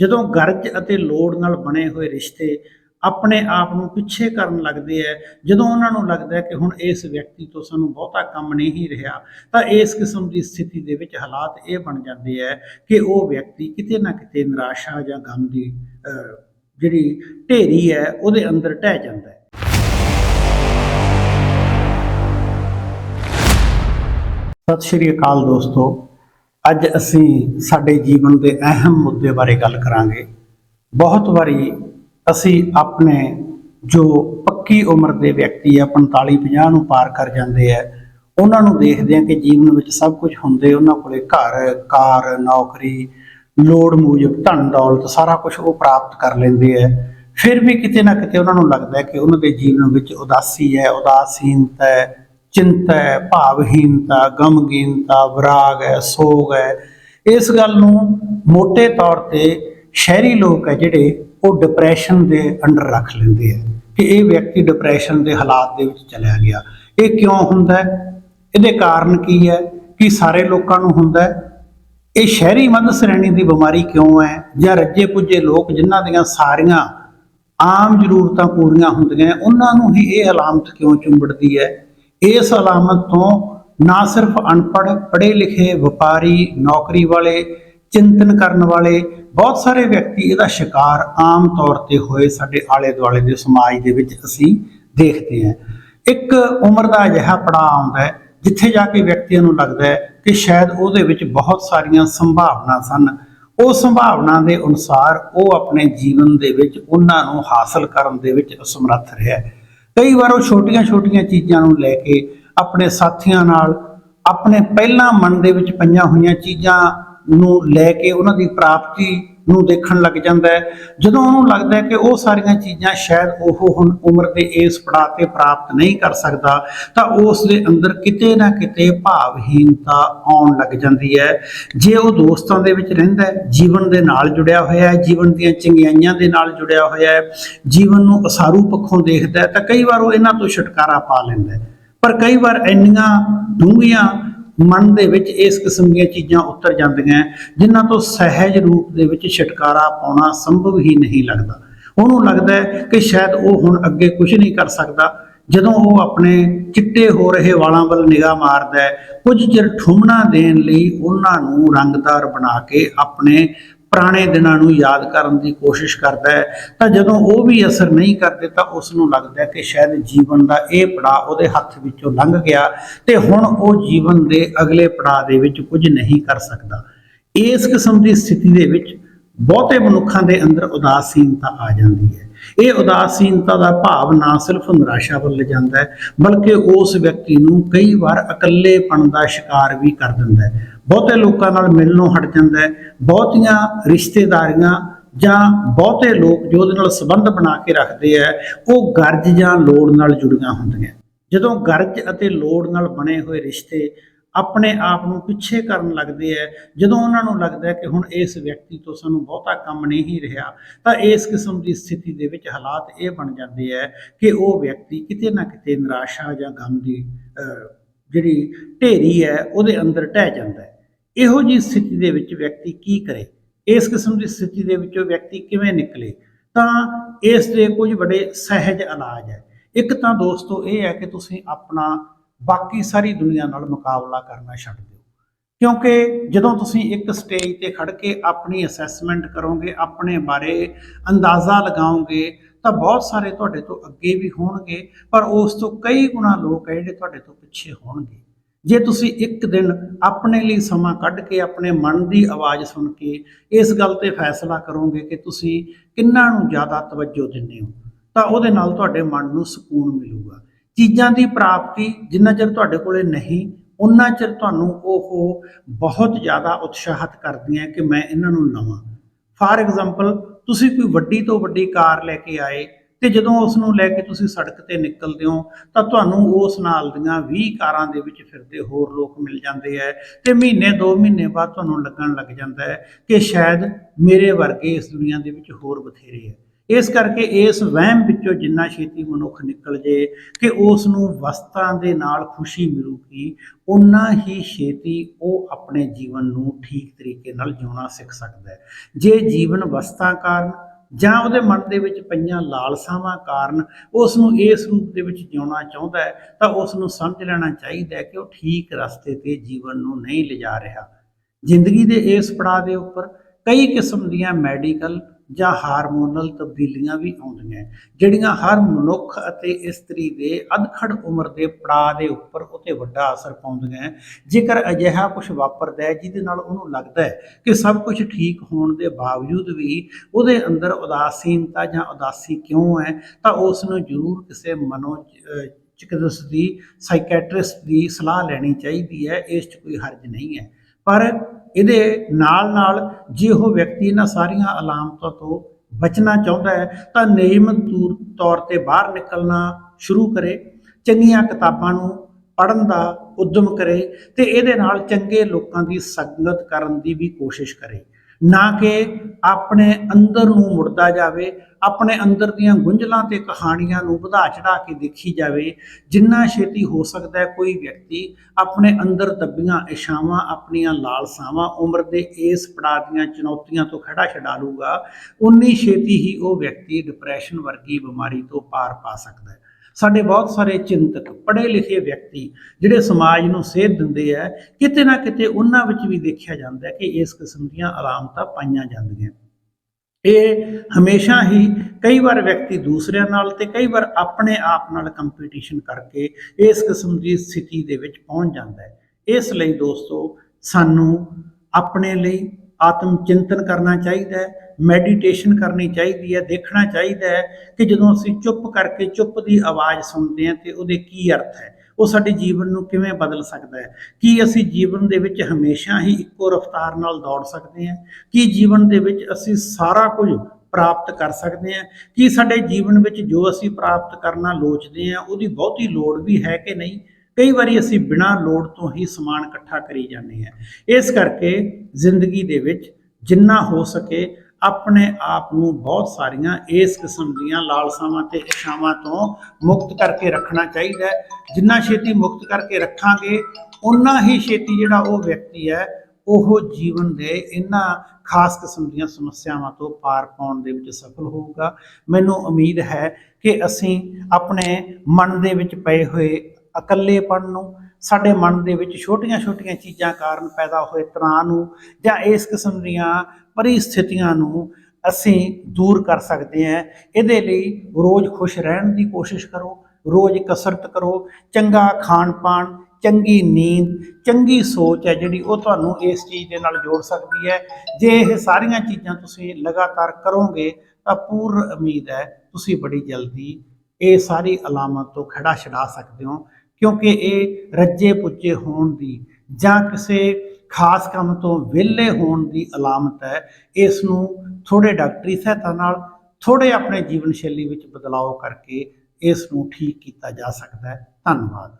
ਜਦੋਂ ਗਰਜ ਅਤੇ ਲੋੜ ਨਾਲ ਬਣੇ ਹੋਏ ਰਿਸ਼ਤੇ ਆਪਣੇ ਆਪ ਨੂੰ ਪਿੱਛੇ ਕਰਨ ਲੱਗਦੇ ਹੈ ਜਦੋਂ ਉਹਨਾਂ ਨੂੰ ਲੱਗਦਾ ਹੈ ਕਿ ਹੁਣ ਇਸ ਵਿਅਕਤੀ ਤੋਂ ਸਾਨੂੰ ਬਹੁਤਾ ਕੰਮ ਨਹੀਂ ਰਿਹਾ, ਤਾਂ ਇਸ ਕਿਸਮ ਦੀ ਸਥਿਤੀ ਦੇ ਵਿੱਚ ਹਾਲਾਤ ਇਹ ਬਣ ਜਾਂਦੇ ਹੈ ਕਿ ਉਹ ਵਿਅਕਤੀ ਕਿਤੇ ਨਾ ਕਿਤੇ ਨਿਰਾਸ਼ਾ ਜਾਂ ਗਮ ਦੀ ਜਿਹੜੀ ਢੇਰੀ ਹੈ ਉਹਦੇ ਅੰਦਰ ਢਹਿ ਜਾਂਦਾ ਹੈ ਸਤਿ ਸ਼੍ਰੀ ਅਕਾਲ ਦੋਸਤੋ। ਅੱਜ ਅਸੀਂ ਸਾਡੇ ਜੀਵਨ ਦੇ ਅਹਿਮ ਮੁੱਦੇ ਬਾਰੇ ਗੱਲ ਕਰਾਂਗੇ। ਬਹੁਤ ਵਾਰੀ ਅਸੀਂ ਆਪਣੇ ਜੋ ਪੱਕੀ ਉਮਰ ਦੇ ਵਿਅਕਤੀ ਆ 45 50 ਨੂੰ ਪਾਰ ਕਰ ਜਾਂਦੇ ਆ, ਉਹਨਾਂ ਨੂੰ ਦੇਖਦੇ ਆ ਕਿ ਜੀਵਨ ਵਿੱਚ ਸਭ ਕੁਝ ਹੁੰਦੇ ਉਹਨਾਂ ਕੋਲੇ ਘਰ, ਕਾਰ, ਨੌਕਰੀ, ਲੋੜ ਮੂਜਬ ਧਨ, ਦੌਲਤ ਸਾਰਾ ਕੁਝ ਉਹ ਪ੍ਰਾਪਤ ਕਰ ਲੈਂਦੇ ਆ। ਫਿਰ ਵੀ ਕਿਤੇ ਨਾ ਕਿਤੇ ਉਹਨਾਂ ਨੂੰ ਲੱਗਦਾ ਕਿ ਉਹਨਾਂ ਦੇ ਜੀਵਨ ਵਿੱਚ ਉਦਾਸੀ ਹੈ, ਉਦਾਸੀਨਤਾ ਹੈ ਚਿੰਤਾ ਹੈ ਭਾਵਹੀਨਤਾ ਗਮਗੀਨਤਾ, ਵਿਰਾਗ ਹੈ, ਸੋਗ ਹੈ। ਇਸ ਗੱਲ ਨੂੰ ਮੋٹے ਤੌਰ ਤੇ ਸ਼ਹਿਰੀ ਲੋਕ ਹੈ ਜਿਹੜੇ ਉਹ ਡਿਪਰੈਸ਼ਨ ਦੇ ਅੰਡਰ ਰੱਖ ਲੈਂਦੇ ਆ ਕਿ ਇਹ ਵਿਅਕਤੀ ਡਿਪਰੈਸ਼ਨ ਦੇ ਹਾਲਾਤ ਦੇ ਵਿੱਚ ਚਲਿਆ ਗਿਆ। ਇਹ ਕਿਉਂ ਹੁੰਦਾ ਇਹਦੇ ਕਾਰਨ ਕੀ ਹੈ? ਕਿ ਸਾਰੇ ਲੋਕਾਂ ਨੂੰ ਹੁੰਦਾ ਇਹ ਸ਼ਹਿਰੀ ਮੱਧ ਸ਼੍ਰੇਣੀ ਦੀ ਬਿਮਾਰੀ ਕਿਉਂ ਹੈ? ਜਾਂ ਰੱਜੇ ਪੁੱਜੇ ਲੋਕ ਜਿਨ੍ਹਾਂ ਦੀਆਂ ਸਾਰੀਆਂ ਆਮ ਜ਼ਰੂਰਤਾਂ ਪੂਰੀਆਂ ਹੁੰਦੀਆਂ ਉਹਨਾਂ ਨੂੰ ਹੀ ਇਹ ਅਲਾਮਤ ਕਿਉਂ ਚੁੰਬੜਦੀ ਹੈ? ਇਸ ਅਲਾਮਤ ਤੋਂ ਨਾ ਸਿਰਫ ਅਨਪੜ੍ਹ ਪੜ੍ਹੇ ਲਿਖੇ ਵਪਾਰੀ, ਨੌਕਰੀ ਵਾਲੇ, ਚਿੰਤਨ ਕਰਨ ਵਾਲੇ, ਬਹੁਤ ਸਾਰੇ ਵਿਅਕਤੀ ਇਹਦਾ ਸ਼ਿਕਾਰ ਆਮ ਤੌਰ ਤੇ ਹੋਏ ਸਾਡੇ ਆਲੇ ਦੁਆਲੇ ਦੇ ਸਮਾਜ ਦੇ ਵਿੱਚ ਅਸੀਂ ਦੇਖਦੇ ਹਾਂ ਇੱਕ ਉਮਰ ਦਾ ਅਜਿਹਾ ਪੜਾਅ ਆਉਂਦਾ ਹੈ, ਜਿੱਥੇ ਜਾ ਕੇ ਵਿਅਕਤੀਆਂ ਨੂੰ ਲੱਗਦਾ ਹੈ ਕਿ ਸ਼ਾਇਦ ਉਹਦੇ ਵਿੱਚ ਬਹੁਤ ਸਾਰੀਆਂ ਸੰਭਾਵਨਾ ਸਨ ਉਹ ਸੰਭਾਵਨਾ ਦੇ ਅਨੁਸਾਰ ਉਹ ਆਪਣੇ ਜੀਵਨ ਦੇ ਵਿੱਚ ਉਹਨਾਂ ਨੂੰ ਹਾਸਲ ਕਰਨ ਦੇ ਵਿੱਚ ਅਸਮਰੱਥ ਰਿਹਾ ਹੈ। ਕਈ ਵਾਰ ਉਹ ਛੋਟੀਆਂ-ਛੋਟੀਆਂ ਚੀਜ਼ਾਂ ਨੂੰ ਲੈ ਕੇ ਆਪਣੇ ਸਾਥੀਆਂ ਨਾਲ ਆਪਣੇ ਪਹਿਲਾਂ ਮਨ ਦੇ ਵਿੱਚ ਪਈਆਂ ਹੋਈਆਂ ਚੀਜ਼ਾਂ ਨੂੰ ਲੈ ਕੇ ਉਹਨਾਂ ਦੀ ਪ੍ਰਾਪਤੀ ਨੂੰ ਦੇਖਣ ਲੱਗ ਜਾਂਦਾ ਹੈ। ਜਦੋਂ ਉਹਨੂੰ ਲੱਗਦਾ ਹੈ ਕਿ ਉਹ ਸਾਰੀਆਂ ਚੀਜ਼ਾਂ ਸ਼ਾਇਦ ਉਹ ਹੁਣ ਉਮਰ ਦੇ ਇਸ ਪੜਾਅ ਤੇ ਪ੍ਰਾਪਤ ਨਹੀਂ ਕਰ ਸਕਦਾ, ਤਾਂ ਉਸ ਦੇ ਅੰਦਰ ਕਿਤੇ ਨਾ ਕਿਤੇ ਭਾਵਹੀਨਤਾ ਆਉਣ ਲੱਗ ਜਾਂਦੀ ਹੈ। ਜੇ ਉਹ ਦੋਸਤਾਂ ਦੇ ਵਿੱਚ ਰਹਿੰਦਾ ਹੈ, ਜੀਵਨ ਦੇ ਨਾਲ ਜੁੜਿਆ ਹੋਇਆ ਹੈ, ਜੀਵਨ ਦੀਆਂ ਚੰਗਿਆਈਆਂ ਦੇ ਨਾਲ ਜੁੜਿਆ ਹੋਇਆ ਹੈ, ਜੀਵਨ ਨੂੰ ਅਸਾਰੂ ਪੱਖੋਂ ਦੇਖਦਾ ਹੈ, ਤਾਂ ਕਈ ਵਾਰ ਉਹ ਇਹਨਾਂ ਤੋਂ ਛੁਟਕਾਰਾ ਪਾ ਲੈਂਦਾ ਹੈ। ਪਰ ਕਈ ਵਾਰ ਇੰਨੀਆਂ ਡੂੰਘੀਆਂ ਮਨ ਦੇ ਵਿੱਚ ਇਸ ਕਿਸਮ ਦੀਆਂ ਚੀਜ਼ਾਂ ਉਤਰ ਜਾਂਦੀਆਂ ਜਿਨ੍ਹਾਂ ਤੋਂ ਸਹਿਜ ਰੂਪ ਦੇ ਵਿੱਚ ਛੁਟਕਾਰਾ ਪਾਉਣਾ ਸੰਭਵ ਹੀ ਨਹੀਂ ਲੱਗਦਾ। ਉਹਨੂੰ ਲੱਗਦਾ ਹੈ ਕਿ ਸ਼ਾਇਦ ਉਹ ਹੁਣ ਅੱਗੇ ਕੁਝ ਨਹੀਂ ਕਰ ਸਕਦਾ। ਜਦੋਂ ਉਹ ਆਪਣੇ ਚਿੱਟੇ ਹੋ ਰਹੇ ਵਾਲਾਂ ਵੱਲ ਨਿਗਾਹ ਮਾਰਦਾ ਹੈ, ਕੁਝ ਚਿਰ ਠੁੰਮਣਾ ਦੇਣ ਲਈ ਉਹਨਾਂ ਨੂੰ ਰੰਗਦਾਰ ਬਣਾ ਕੇ ਆਪਣੇ ਪੁਰਾਣੇ ਦਿਨਾਂ ਨੂੰ ਯਾਦ ਕਰਨ ਦੀ ਕੋਸ਼ਿਸ਼ ਕਰਦਾ ਹੈ, ਤਾਂ ਜਦੋਂ ਉਹ ਵੀ ਅਸਰ ਨਹੀਂ ਕਰਦੇ ਤਾਂ ਉਸ ਨੂੰ ਲੱਗਦਾ ਕਿ ਸ਼ਾਇਦ ਜੀਵਨ ਦਾ ਇਹ ਪੜਾਅ ਉਹਦੇ ਹੱਥ ਵਿੱਚੋਂ ਲੰਘ ਗਿਆ ਤੇ ਹੁਣ ਉਹ ਜੀਵਨ ਦੇ ਅਗਲੇ ਪੜਾਅ ਦੇ ਵਿੱਚ ਕੁਝ ਨਹੀਂ ਕਰ ਸਕਦਾ। ਇਸ ਕਿਸਮ ਦੀ ਸਥਿਤੀ ਦੇ ਵਿੱਚ ਬਹੁਤੇ ਮਨੁੱਖਾਂ ਦੇ ਅੰਦਰ ਉਦਾਸੀਨਤਾ ਆ ਜਾਂਦੀ ਹੈ। ਇਹ ਉਦਾਸੀਨਤਾ ਦਾ ਭਾਵ ਨਾ ਸਿਰਫ ਨਿਰਾਸ਼ਾ ਵੱਲ ਲਿਜਾਂਦਾ ਹੈ, ਬਲਕਿ ਉਸ ਵਿਅਕਤੀ ਨੂੰ ਕਈ ਵਾਰ ਇਕੱਲੇਪਣ ਦਾ ਸ਼ਿਕਾਰ ਵੀ ਕਰ ਦਿੰਦਾ ਹੈ। ਬਹੁਤੇ ਲੋਕਾਂ ਨਾਲ ਮਿਲਣੋਂ ਹਟ ਜਾਂਦਾ ਹੈ, ਬਹੁਤੀਆਂ ਰਿਸ਼ਤੇਦਾਰੀਆਂ ਜਾਂ ਬਹੁਤੇ ਲੋਕ ਜੋ ਉਹਦੇ ਨਾਲ ਸੰਬੰਧ ਬਣਾ ਕੇ ਰੱਖਦੇ ਆ, ਉਹ ਗਰਜ ਜਾਂ ਲੋੜ ਨਾਲ ਜੁੜੀਆਂ ਹੁੰਦੀਆਂ। ਜਦੋਂ ਗਰਜ ਅਤੇ ਲੋੜ ਨਾਲ ਬਣੇ ਹੋਏ ਰਿਸ਼ਤੇ ਆਪਣੇ ਆਪ ਨੂੰ ਪਿੱਛੇ ਕਰਨ ਲੱਗਦੇ ਹੈ ਜਦੋਂ ਉਹਨਾਂ ਨੂੰ ਲੱਗਦਾ ਹੈ ਕਿ ਹੁਣ ਇਸ ਵਿਅਕਤੀ ਤੋਂ ਸਾਨੂੰ ਬਹੁਤਾ ਕੰਮ ਨਹੀਂ ਰਿਹਾ, ਤਾਂ ਇਸ ਕਿਸਮ ਦੀ ਸਥਿਤੀ ਦੇ ਵਿੱਚ ਹਾਲਾਤ ਇਹ ਬਣ ਜਾਂਦੇ ਹੈ ਕਿ ਉਹ ਵਿਅਕਤੀ ਕਿਤੇ ਨਾ ਕਿਤੇ ਨਿਰਾਸ਼ਾ ਜਾਂ ਗਮ ਦੀ ਜਿਹੜੀ ਢੇਰੀ ਹੈ ਉਹਦੇ ਅੰਦਰ ਢਹਿ ਜਾਂਦਾ ਹੈ ਇਹੋ ਜੀ ਸਥਿਤੀ ਦੇ ਵਿੱਚ ਵਿਅਕਤੀ ਕੀ ਕਰੇ? ਇਸ ਕਿਸਮ ਦੀ ਸਥਿਤੀ ਦੇ ਵਿੱਚੋਂ ਵਿਅਕਤੀ ਕਿਵੇਂ ਨਿਕਲੇ? ਤਾਂ ਇਸ ਦੇ ਕੁਝ ਬੜੇ ਸਹਿਜ ਇਲਾਜ ਹੈ ਇੱਕ ਤਾਂ ਦੋਸਤੋ ਇਹ ਹੈ ਕਿ ਤੁਸੀਂ ਆਪਣਾ ਬਾਕੀ ਸਾਰੀ ਦੁਨੀਆ ਨਾਲ ਮੁਕਾਬਲਾ ਕਰਨਾ ਛੱਡ ਦਿਓ। ਕਿਉਂਕਿ ਜਦੋਂ ਤੁਸੀਂ ਇੱਕ ਸਟੇਜ ਤੇ ਖੜ ਕੇ ਆਪਣੀ ਅਸੈਸਮੈਂਟ ਕਰੋਗੇ, ਆਪਣੇ ਬਾਰੇ ਅੰਦਾਜ਼ਾ ਲਗਾਓਗੇ, ਤਾਂ ਬਹੁਤ ਸਾਰੇ ਤੁਹਾਡੇ ਤੋਂ ਅੱਗੇ ਵੀ ਹੋਣਗੇ, ਪਰ ਉਸ ਤੋਂ ਕਈ ਗੁਣਾ ਲੋਕ ਹੈ ਜਿਹੜੇ ਤੁਹਾਡੇ ਤੋਂ ਪਿੱਛੇ ਹੋਣਗੇ। ਜੇ ਤੁਸੀਂ ਇੱਕ ਦਿਨ ਆਪਣੇ ਲਈ ਸਮਾਂ ਕੱਢ ਕੇ, ਆਪਣੇ ਮਨ ਦੀ ਆਵਾਜ਼ ਸੁਣ ਕੇ ਇਸ ਗੱਲ ਤੇ ਫੈਸਲਾ ਕਰੋਗੇ ਕਿ ਤੁਸੀਂ ਕਿੰਨਾ ਨੂੰ ਜ਼ਿਆਦਾ ਤਵੱਜੋ ਦਿੰਦੇ ਹੋ, ਤਾਂ ਉਹਦੇ ਨਾਲ ਤੁਹਾਡੇ ਮਨ ਨੂੰ ਸਕੂਨ ਮਿਲੂਗਾ। ਚੀਜ਼ਾਂ ਦੀ ਪ੍ਰਾਪਤੀ ਜਿੰਨਾ ਚਿਰ ਤੁਹਾਡੇ ਕੋਲੇ ਨਹੀਂ ਉਨਾ ਚਿਰ ਤੁਹਾਨੂੰ ਉਹ ਬਹੁਤ ਜ਼ਿਆਦਾ ਉਤਸ਼ਾਹਿਤ ਕਰਦੀਆਂ ਕਿ ਮੈਂ ਇਹਨਾਂ ਨੂੰ ਲਵਾਂ। ਫਾਰ ਐਗਜ਼ਾਮਪਲ ਤੁਸੀਂ ਕੋਈ ਵੱਡੀ ਤੋਂ ਵੱਡੀ ਕਾਰ ਲੈ ਕੇ ਆਏ ਤੇ ਜਦੋਂ ਉਸ ਨੂੰ ਲੈ ਕੇ ਤੁਸੀਂ ਸੜਕ ਤੇ ਨਿਕਲਦੇ ਹੋ, ਤਾਂ ਤੁਹਾਨੂੰ ਉਸ ਨਾਲ ਦੀਆਂ 20 ਕਾਰਾਂ ਦੇ ਵਿੱਚ ਫਿਰਦੇ ਹੋਰ ਲੋਕ ਮਿਲ ਜਾਂਦੇ ਐ ਤੇ ਮਹੀਨੇ 2 ਮਹੀਨੇ ਬਾਅਦ ਤੁਹਾਨੂੰ ਲੱਗਣ ਲੱਗ ਜਾਂਦਾ ਹੈ ਕਿ ਸ਼ਾਇਦ ਮੇਰੇ ਵਰਗੇ ਇਸ ਦੁਨੀਆ ਦੇ ਵਿੱਚ ਹੋਰ ਬਥੇਰੇ ਹੈ। ਇਸ ਕਰਕੇ ਇਸ ਵਹਿਮ ਵਿੱਚੋਂ ਜਿੰਨਾ ਛੇਤੀ ਮਨੁੱਖ ਨਿਕਲ ਜੇ ਕਿ ਉਸ ਨੂੰ ਵਸਤਾਂ ਦੇ ਨਾਲ ਖੁਸ਼ੀ ਮਿਲੂਗੀ ਉਨਾ ਹੀ ਛੇਤੀ ਉਹ ਆਪਣੇ ਜੀਵਨ ਨੂੰ ਠੀਕ ਤਰੀਕੇ ਨਾਲ ਜਿਉਣਾ ਸਿੱਖ ਸਕਦਾ ਹੈ। ਜੇ ਜੀਵਨ ਵਸਤਾਂ ਕਾਰਨ ਜਾਂ ਉਹਦੇ ਮਨ ਦੇ ਵਿੱਚ ਪਈਆਂ ਲਾਲਸਾਵਾਂ ਕਾਰਨ ਉਸ ਨੂੰ ਇਸ ਰੂਪ ਦੇ ਵਿੱਚ ਜਿਉਣਾ ਚਾਹੁੰਦਾ ਹੈ, ਤਾਂ ਉਸ ਨੂੰ ਸਮਝ ਲੈਣਾ ਚਾਹੀਦਾ ਹੈ ਕਿ ਉਹ ਠੀਕ ਰਸਤੇ ਤੇ ਜੀਵਨ ਨੂੰ ਨਹੀਂ ਲਿਜਾ ਰਿਹਾ। ਜ਼ਿੰਦਗੀ ਦੇ ਇਸ ਪੜਾਅ ਦੇ ਉੱਪਰ ਕਈ ਕਿਸਮ ਦੀਆਂ ਮੈਡੀਕਲ ਜਾਂ ਹਾਰਮੋਨਲ ਤਬਦੀਲੀਆਂ ਵੀ ਆਉਂਦੀਆਂ ਜਿਹੜੀਆਂ ਹਰ ਮਨੁੱਖ ਅਤੇ ਇਸਤਰੀ ਦੇ ਅਧਖੜ ਉਮਰ ਦੇ ਪੜਾਅ ਦੇ ਉੱਪਰ ਉਤੇ ਵੱਡਾ ਅਸਰ ਪਾਉਂਦੀਆਂ ਜੇਕਰ ਅਜਿਹਾ ਕੁਝ ਵਾਪਰਦਾ ਹੈ, ਜਿਹਦੇ ਨਾਲ ਉਹਨੂੰ ਲੱਗਦਾ ਹੈ ਕਿ ਸਭ ਕੁਝ ਠੀਕ ਹੋਣ ਦੇ ਬਾਵਜੂਦ ਵੀ ਉਹਦੇ ਅੰਦਰ ਉਦਾਸੀਨਤਾ ਜਾਂ ਉਦਾਸੀ ਕਿਉਂ ਹੈ, ਤਾਂ ਉਸ ਨੂੰ ਜ਼ਰੂਰ ਕਿਸੇ ਮਨੋ, ਅਹ, ਚਿਕਿਤਸਕ ਦੀ ਸਾਈਕੈਟ੍ਰਿਸਟ ਦੀ ਸਲਾਹ ਲੈਣੀ ਚਾਹੀਦੀ ਹੈ। ਇਸ 'ਚ ਕੋਈ ਹਰਜ ਨਹੀਂ ਹੈ। ਪਰ ਇਹਦੇ ਨਾਲ ਨਾਲ ਜੇ ਉਹ ਵਿਅਕਤੀ ਇਹਨਾਂ ਸਾਰੀਆਂ ਅਲਾਮਤਾਂ ਤੋਂ ਬਚਣਾ ਚਾਹੁੰਦਾ ਹੈ, ਤਾਂ ਨਿਯਮਤ ਤੌਰ- ਤੌਰ ਤੇ ਬਾਹਰ ਨਿਕਲਣਾ ਸ਼ੁਰੂ ਕਰੇ, ਚੰਗੀਆਂ ਕਿਤਾਬਾਂ ਨੂੰ ਪੜ੍ਹਨ ਦਾ ਉਦਮ ਕਰੇ ਤੇ ਇਹਦੇ ਨਾਲ ਚੰਗੇ ਲੋਕਾਂ ਦੀ ਸੰਗਤ ਕਰਨ ਦੀ ਵੀ ਕੋਸ਼ਿਸ਼ ਕਰੇ। ਨਾ ਕਿ ਆਪਣੇ ਅੰਦਰ ਨੂੰ ਮੁੜਦਾ ਜਾਵੇ, ਆਪਣੇ ਅੰਦਰ ਦੀਆਂ ਗੁੰਝਲਾਂ ਤੇ ਕਹਾਣੀਆਂ ਨੂੰ ਵਧਾ ਚੜਾ ਕੇ ਦੇਖੀ ਜਾਵੇ, ਜਿੰਨਾ ਛੇਤੀ ਹੋ ਸਕਦਾ ਹੈ ਕੋਈ ਵਿਅਕਤੀ ਆਪਣੇ ਅੰਦਰ ਦੱਬੀਆਂ ਇਸ਼ਾਵਾਂ ਆਪਣੀਆਂ ਲਾਲਸਾਵਾਂ, ਉਮਰ ਦੇ ਇਸ ਪੜਾਅ ਦੀਆਂ ਚੁਣੌਤੀਆਂ ਤੋਂ ਖੜਾ ਛਡਾ ਲੂਗਾ ਉਨੀ ਛੇਤੀ ਹੀ ਉਹ ਵਿਅਕਤੀ ਡਿਪਰੈਸ਼ਨ ਵਰਗੀ ਬਿਮਾਰੀ ਤੋਂ ਪਾਰ ਪਾ ਸਕਦਾ ਹੈ। ਸਾਡੇ ਬਹੁਤ ਸਾਰੇ ਚਿੰਤਕ ਪੜ੍ਹੇ ਲਿਖੇ ਵਿਅਕਤੀ ਜਿਹੜੇ ਸਮਾਜ ਨੂੰ ਸੇਧ ਦਿੰਦੇ ਆ, ਕਿਤੇ ਨਾ ਕਿਤੇ ਉਹਨਾਂ ਵਿੱਚ ਵੀ ਦੇਖਿਆ ਜਾਂਦਾ ਹੈ ਕਿ ਇਸ ਕਿਸਮ ਦੀਆਂ ਅਲਾਮਤਾਂ ਪਾਈਆਂ ਜਾਂਦੀਆਂ। ਇਹ ਹਮੇਸ਼ਾ ਹੀ ਕਈ ਵਾਰ ਵਿਅਕਤੀ ਦੂਸਰਿਆਂ ਨਾਲ ਤੇ ਕਈ ਵਾਰ ਆਪਣੇ ਆਪ ਨਾਲ ਕੰਪੀਟੀਸ਼ਨ ਕਰਕੇ ਇਸ ਕਿਸਮ ਦੀ ਸਥਿਤੀ ਦੇ ਵਿੱਚ ਪਹੁੰਚ ਜਾਂਦਾ ਹੈ। ਇਸ ਲਈ ਦੋਸਤੋ, ਸਾਨੂੰ ਆਪਣੇ ਲਈ ਆਤਮ ਚਿੰਤਨ ਕਰਨਾ ਚਾਹੀਦਾ ਹੈ ਮੈਡੀਟੇਸ਼ਨ ਕਰਨੀ ਚਾਹੀਦੀ ਹੈ, ਦੇਖਣਾ ਚਾਹੀਦਾ ਹੈ ਕਿ ਜਦੋਂ ਅਸੀਂ ਚੁੱਪ ਕਰਕੇ ਚੁੱਪ ਦੀ ਆਵਾਜ਼ ਸੁਣਦੇ ਹਾਂ ਤੇ ਉਹਦੇ ਕੀ ਅਰਥ ਹੈ, ਉਹ ਸਾਡੇ ਜੀਵਨ ਨੂੰ ਕਿਵੇਂ ਬਦਲ ਸਕਦਾ ਹੈ, ਕੀ ਅਸੀਂ ਜੀਵਨ ਦੇ ਵਿੱਚ ਹਮੇਸ਼ਾ ਹੀ ਇੱਕੋ ਰਫ਼ਤਾਰ ਨਾਲ ਦੌੜ ਸਕਦੇ ਹਾਂ, ਕੀ ਜੀਵਨ ਦੇ ਵਿੱਚ ਅਸੀਂ ਸਾਰਾ ਕੁਝ ਪ੍ਰਾਪਤ ਕਰ ਸਕਦੇ ਹਾਂ, ਕੀ ਸਾਡੇ ਜੀਵਨ ਵਿੱਚ ਜੋ ਅਸੀਂ ਪ੍ਰਾਪਤ ਕਰਨਾ ਲੋਚਦੇ ਹਾਂ, ਉਹਦੀ ਬਹੁਤੀ ਲੋੜ ਵੀ ਹੈ ਕਿ ਨਹੀਂ ਕਈ ਵਾਰੀ ਅਸੀਂ ਬਿਨਾਂ ਲੋੜ ਤੋਂ ਹੀ ਸਮਾਨ ਇਕੱਠਾ ਕਰੀ ਜਾਂਦੇ ਹਾਂ। ਇਸ ਕਰਕੇ ਜ਼ਿੰਦਗੀ ਦੇ ਵਿੱਚ ਜਿੰਨਾ ਹੋ ਸਕੇ ਆਪਣੇ ਆਪ ਨੂੰ ਬਹੁਤ ਸਾਰੀਆਂ ਇਸ ਕਿਸਮ ਦੀਆਂ ਲਾਲਸਾਵਾਂ ਤੇ ਇਛਾਵਾਂ ਤੋਂ ਮੁਕਤ ਕਰਕੇ ਰੱਖਣਾ ਚਾਹੀਦਾ ਹੈ। ਜਿੰਨਾ ਛੇਤੀ ਮੁਕਤ ਕਰਕੇ ਰੱਖਾਂਗੇ ਉਨਾ ਹੀ ਛੇਤੀ ਜਿਹੜਾ ਉਹ ਵਿਅਕਤੀ ਹੈ, ਉਹ ਜੀਵਨ ਦੇ ਇਹਨਾਂ ਖਾਸ ਕਿਸਮ ਦੀਆਂ ਸਮੱਸਿਆਵਾਂ ਤੋਂ ਪਾਰ ਪਾਉਣ ਦੇ ਵਿੱਚ ਸਫਲ ਹੋਊਗਾ। ਮੈਨੂੰ ਉਮੀਦ ਹੈ ਕਿ ਅਸੀਂ ਆਪਣੇ ਮਨ ਦੇ ਵਿੱਚ ਪਏ ਹੋਏ ਇਕੱਲੇਪਣ ਨੂੰ, ਸਾਡੇ ਮਨ ਦੇ ਵਿੱਚ ਛੋਟੀਆਂ-ਛੋਟੀਆਂ ਚੀਜ਼ਾਂ ਕਾਰਨ ਪੈਦਾ ਹੋਏ ਤਣਾਅ ਨੂੰ ਜਾਂ ਇਸ ਕਿਸਮ ਦੀਆਂ ਪਰਿਸਥਿਤੀਆਂ ਨੂੰ ਅਸੀਂ ਦੂਰ ਕਰ ਸਕਦੇ ਹਾਂ। ਇਹਦੇ ਲਈ ਰੋਜ਼ ਖੁਸ਼ ਰਹਿਣ ਦੀ ਕੋਸ਼ਿਸ਼ ਕਰੋ, ਰੋਜ਼ ਕਸਰਤ ਕਰੋ, ਚੰਗਾ ਖਾਣ ਪਾਣ ਚੰਗੀ ਨੀਂਦ, ਚੰਗੀ ਸੋਚ ਹੈ ਜਿਹੜੀ ਉਹ ਤੁਹਾਨੂੰ ਇਸ ਚੀਜ਼ ਦੇ ਨਾਲ ਜੋੜ ਸਕਦੀ ਹੈ। ਜੇ ਇਹ ਸਾਰੀਆਂ ਚੀਜ਼ਾਂ ਤੁਸੀਂ ਲਗਾਤਾਰ ਕਰੋਗੇ ਤਾਂ ਪੂਰ ਉਮੀਦ ਹੈ ਤੁਸੀਂ ਬੜੀ ਜਲਦੀ ਇਹ ਸਾਰੀ ਅਲਾਮਤ ਤੋਂ ਖੜਾ ਛਡਾ ਸਕਦੇ ਹੋ। ਕਿਉਂਕਿ ਇਹ ਰੱਜੇ ਪੁੱਜੇ ਹੋਣ ਦੀ ਜਾਂ ਕਿਸੇ ਖਾਸ ਕੰਮ ਤੋਂ ਵਿਹਲੇ ਹੋਣ ਦੀ ਅਲਾਮਤ ਹੈ ਇਸ ਨੂੰ ਥੋੜੇ ਡਾਕਟਰੀ ਸਹਾਇਤਾ ਨਾਲ ਥੋੜੇ ਆਪਣੇ ਜੀਵਨ ਸ਼ੈਲੀ ਵਿੱਚ ਬਦਲਾਅ ਕਰਕੇ ਇਸ ਨੂੰ ਠੀਕ ਕੀਤਾ ਜਾ ਸਕਦਾ ਹੈ। ਧੰਨਵਾਦ।